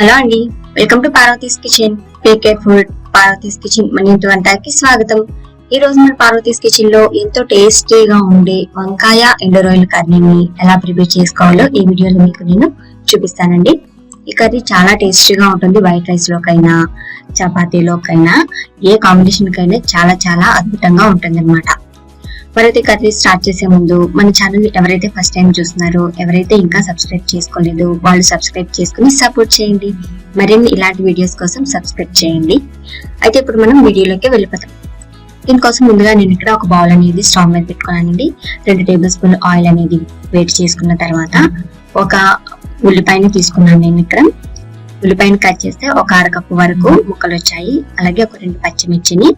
Hello అండి. Welcome to Parvathi's kitchen. PK food Parvathi's kitchen మన ఇంటి వంటకి స్వాగతం. ఈ రోజు మన పార్వతీస్ కిచెన్లో ఎంతో టేస్టీగా ఉండే వంకాయ ఎండు కర్రీని ఎలా ప్రిపేర్ చేసుకోవాలో ఈ వీడియోలో మీకు నేను చూపిస్తానండి. ఈ కర్రీ చాలా టేస్టీగా ఉంటుంది. వైట్ రైస్ లోకైనా చపాతీలోకైనా ఏ కాంబినేషన్ కైనా చాలా చాలా అద్భుతంగా ఉంటుంది అనమాట మరైతే కథని స్టార్ట్ చేసే ముందు మన ఛానల్ ఎవరైతే ఫస్ట్ టైం చూస్తున్నారో ఎవరైతే ఇంకా సబ్స్క్రైబ్ చేసుకోలేదు వాళ్ళు సబ్స్క్రైబ్ చేసుకుని సపోర్ట్ చేయండి. మరిన్ని ఇలాంటి వీడియోస్ కోసం సబ్స్క్రైబ్ చేయండి. అయితే ఇప్పుడు మనం వీడియోలోకి వెళ్ళిపోతాం. దీనికోసం ముందుగా నేను ఇక్కడ ఒక బౌల్ అనేది స్టవ్ మీద పెట్టుకున్నానండి. రెండు టేబుల్ స్పూన్ ఆయిల్ అనేది వేడి చేసుకున్న తర్వాత ఒక ఉల్లిపాయని తీసుకున్నాను నేను ఇక్కడ. ఉల్లిపాయని కట్ చేస్తే ఒక అరకప్పు వరకు ముక్కలు వచ్చాయి అలాగే ఒక రెండు పచ్చిమిర్చిని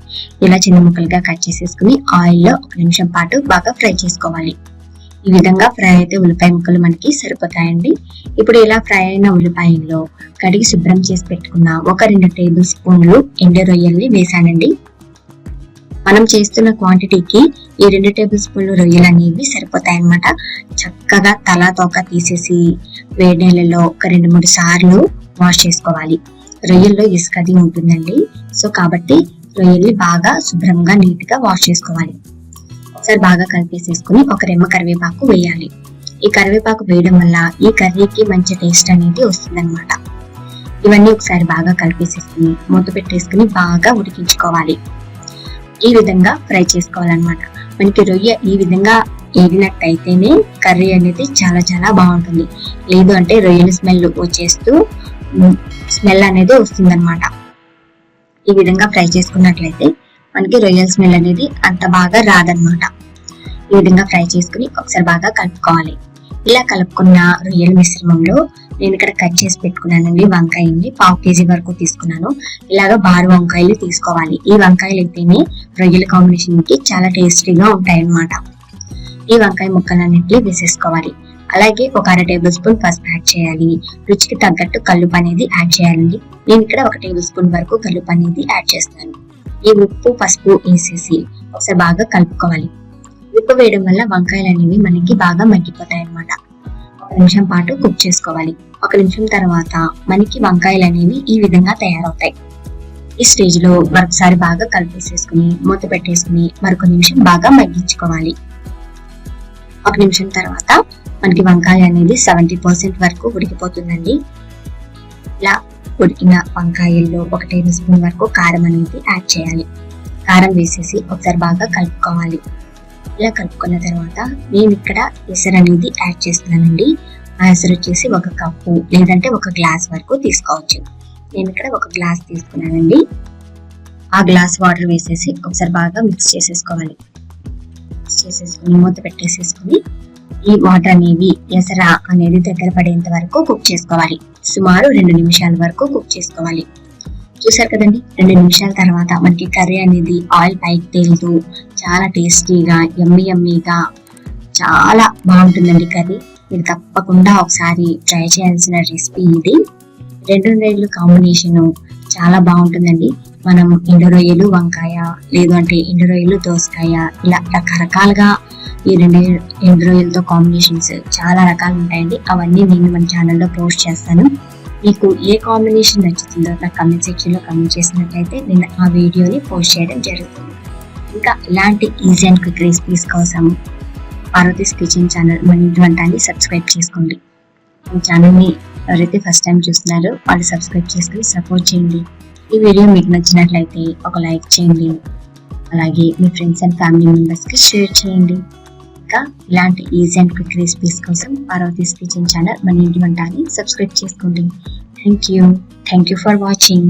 ఇలా చిన్న ముక్కలుగా కట్ చేసేసుకుని ఆయిల్లో ఒక నిమిషం పాటు బాగా ఫ్రై చేసుకోవాలి. ఈ విధంగా ఫ్రై అయితే ఉల్లిపాయ ముక్కలు మనకి సరిపోతాయండి. ఇప్పుడు ఇలా ఫ్రై అయిన ఉల్లిపాయల్లో కడిగి శుభ్రం చేసి పెట్టుకున్న ఒక రెండు టేబుల్ స్పూన్లు ఎండు రొయ్యల్ని వేసానండి. మనం చేస్తున్న క్వాంటిటీకి ఈ రెండు టేబుల్ స్పూన్లు రొయ్యలు అనేవి సరిపోతాయి అన్నమాట చక్కగా తల తోక తీసేసి వేడి నీళ్ళలో ఒక రెండు మూడు సార్లు వాష్ చేసుకోవాలి. రొయ్యల్లో ఇసుక అది ఉంటుందండి. సో కాబట్టి రొయ్యల్ని బాగా శుభ్రంగా నీట్గా వాష్ చేసుకోవాలి. ఒకసారి బాగా కలిపేసేసుకుని ఒక రెమ్మ కరివేపాకు వేయాలి. ఈ కరివేపాకు వేయడం వల్ల ఈ కర్రీకి మంచి టేస్ట్ అనేది వస్తుందన్నమాట. ఇవన్నీ ఒకసారి బాగా కలిపేసేసుకుని మూత పెట్టేసుకుని బాగా ఉడికించుకోవాలి. ఈ విధంగా ఫ్రై చేసుకోవాలన్నమాట. మనకి రొయ్య ఈ విధంగా ఏగినట్టయితేనే కర్రీ అనేది చాలా చాలా బాగుంటుంది. లేదు అంటే రొయ్యల స్మెల్ వచ్చేస్తూ స్మెల్ అనేది వస్తుందన్నమాట. ఈ విధంగా ఫ్రై చేసుకున్నట్లయితే మనకి రొయ్యల స్మెల్ అనేది అంత బాగా రాదనమాట ఈ విధంగా ఫ్రై చేసుకుని ఒకసారి బాగా కలుపుకోవాలి. ఇలా కలుపుకున్న రొయ్యల మిశ్రమంలో నేను ఇక్కడ కట్ చేసి పెట్టుకున్నానండి వంకాయని పావు కేజీ వరకు తీసుకున్నాను. ఇలాగ బారు వంకాయలు తీసుకోవాలి. ఈ వంకాయలు అయితేనే రొయ్యల కాంబినేషన్కి చాలా టేస్టీగా ఉంటాయన్నమాట. ఈ వంకాయ ముక్కలన్నింటినీ వేసేసుకోవాలి. అలాగే ఒక అర టేబుల్ స్పూన్ పసుపు యాడ్ చేయాలి. రుచికి తగ్గట్టు కల్లుపు అనేది యాడ్ చేయాలండి. నేను ఇక్కడ ఒక టేబుల్ స్పూన్ వరకు కల్లుపు అనేది యాడ్ చేస్తాను. ఈ ఉప్పు పసుపు వేసేసి ఒకసారి బాగా కలుపుకోవాలి. ఉప్పు వేయడం వల్ల వంకాయలు అనేవి మనకి బాగా మగ్గిపోతాయి అన్నమాట ఒక నిమిషం పాటు కుక్ చేసుకోవాలి. ఒక నిమిషం తర్వాత మనకి వంకాయలు అనేవి ఈ విధంగా తయారవుతాయి. ఈ స్టేజ్లో మరొకసారి బాగా కలిపేసేసుకుని మూత పెట్టేసుకుని మరొక నిమిషం బాగా మగ్గించుకోవాలి. ఒక నిమిషం తర్వాత మనకి వంకాయ అనేది సెవెంటీ పర్సెంట్ వరకు ఉడికిపోతుందండి. ఇలా ఉడికిన వంకాయల్లో ఒక టేబుల్ స్పూన్ వరకు కారం అనేది యాడ్ చేయాలి. కారం వేసేసి ఒకసారి బాగా కలుపుకోవాలి. ఇలా కలుపుకున్న తర్వాత నేను ఇక్కడ ఎసరు అనేది యాడ్ చేస్తున్నానండి. ఆ ఎసరు వచ్చేసి ఒక కప్పు లేదంటే ఒక గ్లాస్ వరకు తీసుకోవచ్చు. నేను ఇక్కడ ఒక గ్లాస్ తీసుకున్నానండి. ఆ గ్లాస్ వాటర్ వేసేసి ఒకసారి బాగా మిక్స్ చేసేసుకోవాలి. మిక్స్ చేసేసుకుని మూత పెట్టేసేసుకుని ఈ వాటర్ అనేవి ఎసరా అనేది దగ్గర పడేంత వరకు కుక్ చేసుకోవాలి. సుమారు రెండు నిమిషాల వరకు కుక్ చేసుకోవాలి. చూసారు కదండి? రెండు నిమిషాల తర్వాత మనకి కర్రీ అనేది ఆయిల్ పైకి తేలుతూ చాలా టేస్టీగా ఎమ్మి ఎమ్మిగా చాలా బాగుంటుందండి కర్రీ. మీరు తప్పకుండా ఒకసారి ట్రై చేయాల్సిన రెసిపీ ఇది. రెండు రెండు కాంబినేషన్ చాలా బాగుంటుందండి. మనం ఎండు రొయ్యలు వంకాయ లేదు అంటే ఎండు రొయ్యలు దోసకాయ ఇలా రకరకాలుగా ఈ రెండు ఎండు కాంబినేషన్స్ చాలా రకాలు ఉంటాయండి. అవన్నీ నేను మన ఛానల్లో పోస్ట్ చేస్తాను. మీకు ఏ కాంబినేషన్ నచ్చుతుందో నాకు కమెంట్ సెక్షన్లో కమెంట్ చేసినట్లయితే నేను ఆ వీడియోని పోస్ట్ చేయడం జరుగుతుంది. ఇంకా ఇలాంటి ఈజీ అండ్ క్విక్ రెసిపీస్ కోసం పార్వతీస్ కిచెన్ ఛానల్ మన వంటాన్ని సబ్స్క్రైబ్ చేసుకోండి. ఈ ఛానల్ని ఎవరైతే ఫస్ట్ టైం చూస్తున్నారో వాళ్ళు సబ్స్క్రైబ్ చేసుకుని సపోర్ట్ చేయండి. ఈ వీడియో మీకు నచ్చినట్లయితే ఒక లైక్ చేయండి. అలాగే మీ ఫ్రెండ్స్ అండ్ ఫ్యామిలీ మెంబర్స్కి షేర్ చేయండి. ఇంకా ఇలాంటి ఈజీ అండ్ క్విక్ రెసిపీస్ కోసం పార్వతీస్ కిచెన్ ఛానల్ మన ఇంటి వంటాన్ని సబ్స్క్రైబ్ చేసుకోండి. Thank you thank you for watching